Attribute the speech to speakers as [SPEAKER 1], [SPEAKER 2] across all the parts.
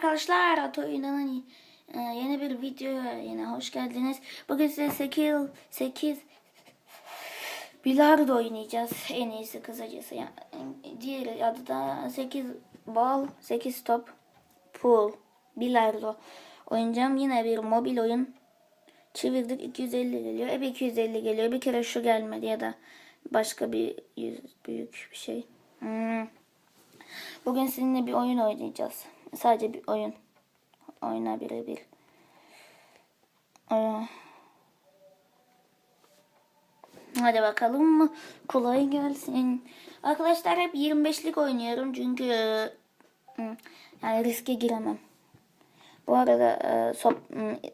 [SPEAKER 1] arkadaşlar, Ato Oyun'un e, yeni bir videoya yine hoş geldiniz. Bugün size 8, 8 bilardo oynayacağız. En iyisi kısacası. Yani, diğer adı da 8 bal, 8 top, pool, bilardo oynayacağım. Yine bir mobil oyun. Çevirdik 250 geliyor. Hep 250 geliyor. Bir kere şu gelmedi ya da başka bir yüz büyük bir şey. Hmm. Bugün sizinle bir oyun oynayacağız. Sadece bir oyun. Oyna birebir. Ee, Hadi bakalım. Kolay gelsin. Arkadaşlar hep 25'lik oynuyorum çünkü hmm, yani riske giremem. Bu arada e, sop,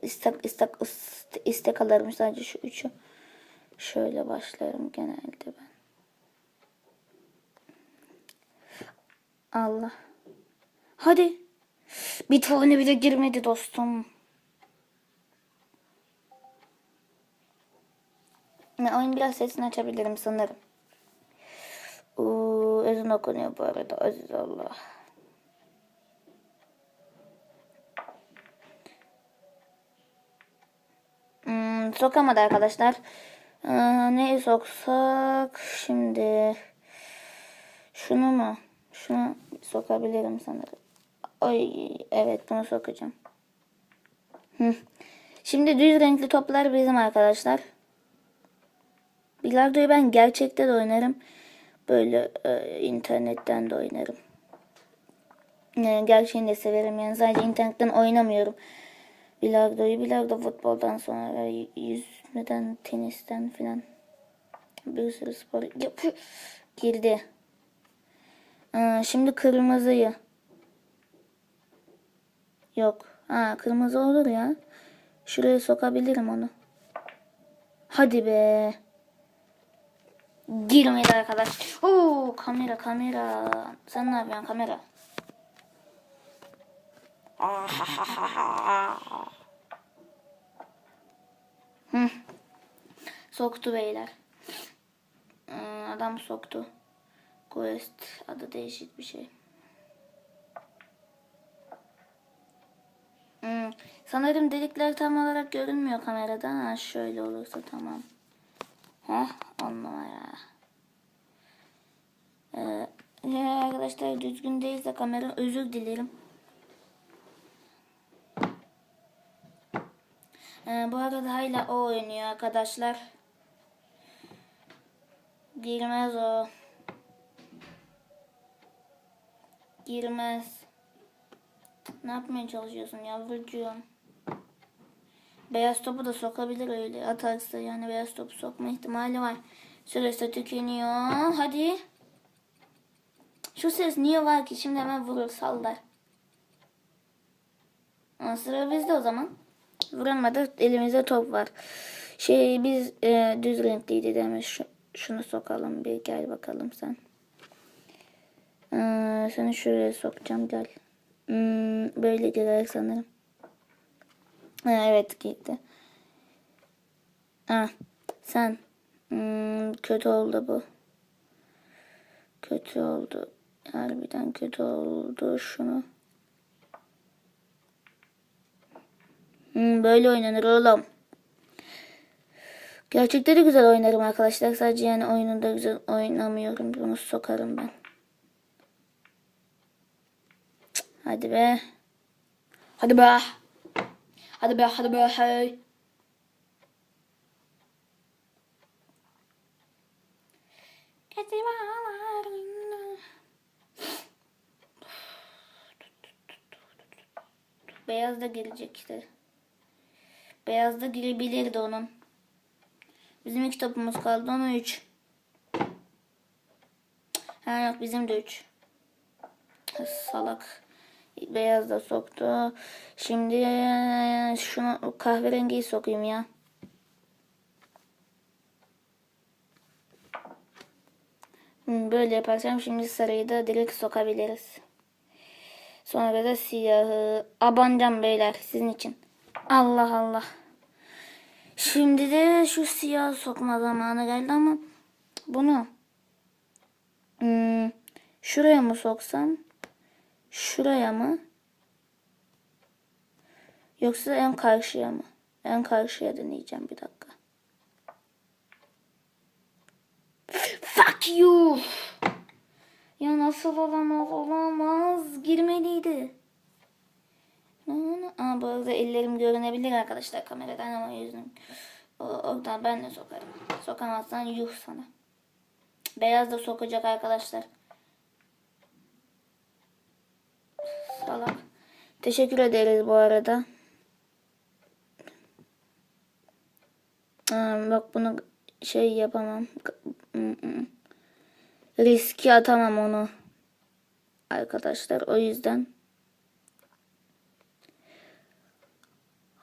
[SPEAKER 1] istek, istek, ist- istek alırım sadece şu üçü. Şöyle başlarım genelde ben. Allah. Hadi. Bir tane bile girmedi dostum. Ne, oyun biraz sesini açabilirim sanırım. Oo, ezan okunuyor bu arada. Aziz Allah. Hmm, sokamadı arkadaşlar. Ee, neyi soksak şimdi? Şunu mu? Şunu sokabilirim sanırım. Ay evet bunu sokacağım. Şimdi düz renkli toplar bizim arkadaşlar. Bilardoyu ben gerçekte de oynarım. Böyle e, internetten de oynarım. E, gerçeğini de severim yani sadece internetten oynamıyorum. Bilardoyu bilardo futboldan sonra yüzmeden tenisten filan bir sürü spor yapıyor. Girdi. Ee, şimdi kırmızıyı. Yok. Ha kırmızı olur ya. Şuraya sokabilirim onu. Hadi be. Girmedi arkadaş. Oo kamera kamera. Sen ne yapıyorsun kamera? Hı. Soktu beyler. Adam soktu. Quest adı değişik bir şey. Hmm, Sanırım delikler tam olarak görünmüyor kamerada. Ha, şöyle olursa tamam. Heh, on numara. Ee, arkadaşlar düzgün değilse kamera özür dilerim. Ee, bu arada hala o oynuyor arkadaşlar. Girmez o. Girmez. Ne yapmaya çalışıyorsun yavrucuğum? Beyaz topu da sokabilir öyle atarsa yani beyaz topu sokma ihtimali var. Süresi tükeniyor. Hadi. Şu ses niye var ki? Şimdi hemen vurur sallar. Aa, sıra bizde o zaman. Vuramadı. Elimizde top var. Şey biz e, düz renkliydi demiş. Şu, şunu sokalım bir gel bakalım sen. Ee, seni şuraya sokacağım gel. Hmm, böyle girer sanırım. Ha, evet gitti. Ha, sen. Hmm, kötü oldu bu. Kötü oldu. Harbiden kötü oldu şunu. Hmm, böyle oynanır oğlum. Gerçekten de güzel oynarım arkadaşlar. Sadece yani oyununda güzel oynamıyorum. Bunu sokarım ben. Hadi be. Hadi be. Hadi be hadi be hey. Beyaz da gelecek işte. Beyaz da girebilirdi onun. Bizim iki topumuz kaldı. Ona üç. Ha yok bizim de üç. Salak. Beyaz da soktu. Şimdi şunu kahverengiyi sokayım ya. Böyle yaparsam şimdi sarıyı da direkt sokabiliriz. Sonra da siyahı. Abanacağım beyler sizin için. Allah Allah. Şimdi de şu siyah sokma zamanı geldi ama bunu hmm, şuraya mı soksam? Şuraya mı? Yoksa en karşıya mı? En karşıya deneyeceğim bir dakika. Fuck you. Ya nasıl olamaz olamaz. Girmeliydi. Aa, bu arada ellerim görünebilir arkadaşlar kameradan ama yüzüm. Oradan ben de sokarım. Sokamazsan yuh sana. Beyaz da sokacak arkadaşlar. Salak. Teşekkür ederiz bu arada. Aa, bak bunu şey yapamam. Riski atamam onu. Arkadaşlar o yüzden.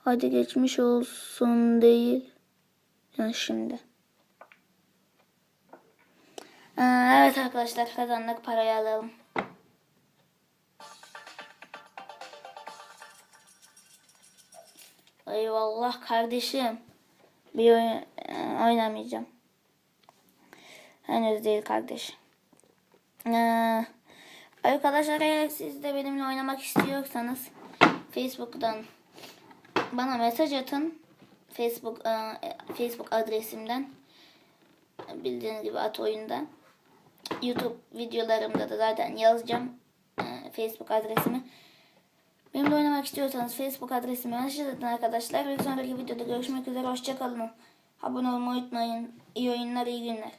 [SPEAKER 1] Hadi geçmiş olsun değil. Ya şimdi. Aa, evet arkadaşlar kazandık parayı alalım. Eyvallah kardeşim. Bir oyun e, oynamayacağım. Henüz değil kardeşim. Ee, arkadaşlar eğer siz de benimle oynamak istiyorsanız Facebook'tan bana mesaj atın. Facebook e, Facebook adresimden bildiğiniz gibi at oyunda. YouTube videolarımda da zaten yazacağım e, Facebook adresimi. Benimle oynamak istiyorsanız Facebook adresimi mesaj atın arkadaşlar. Bir sonraki videoda görüşmek üzere. Hoşçakalın. Abone olmayı unutmayın. İyi oyunlar, iyi günler.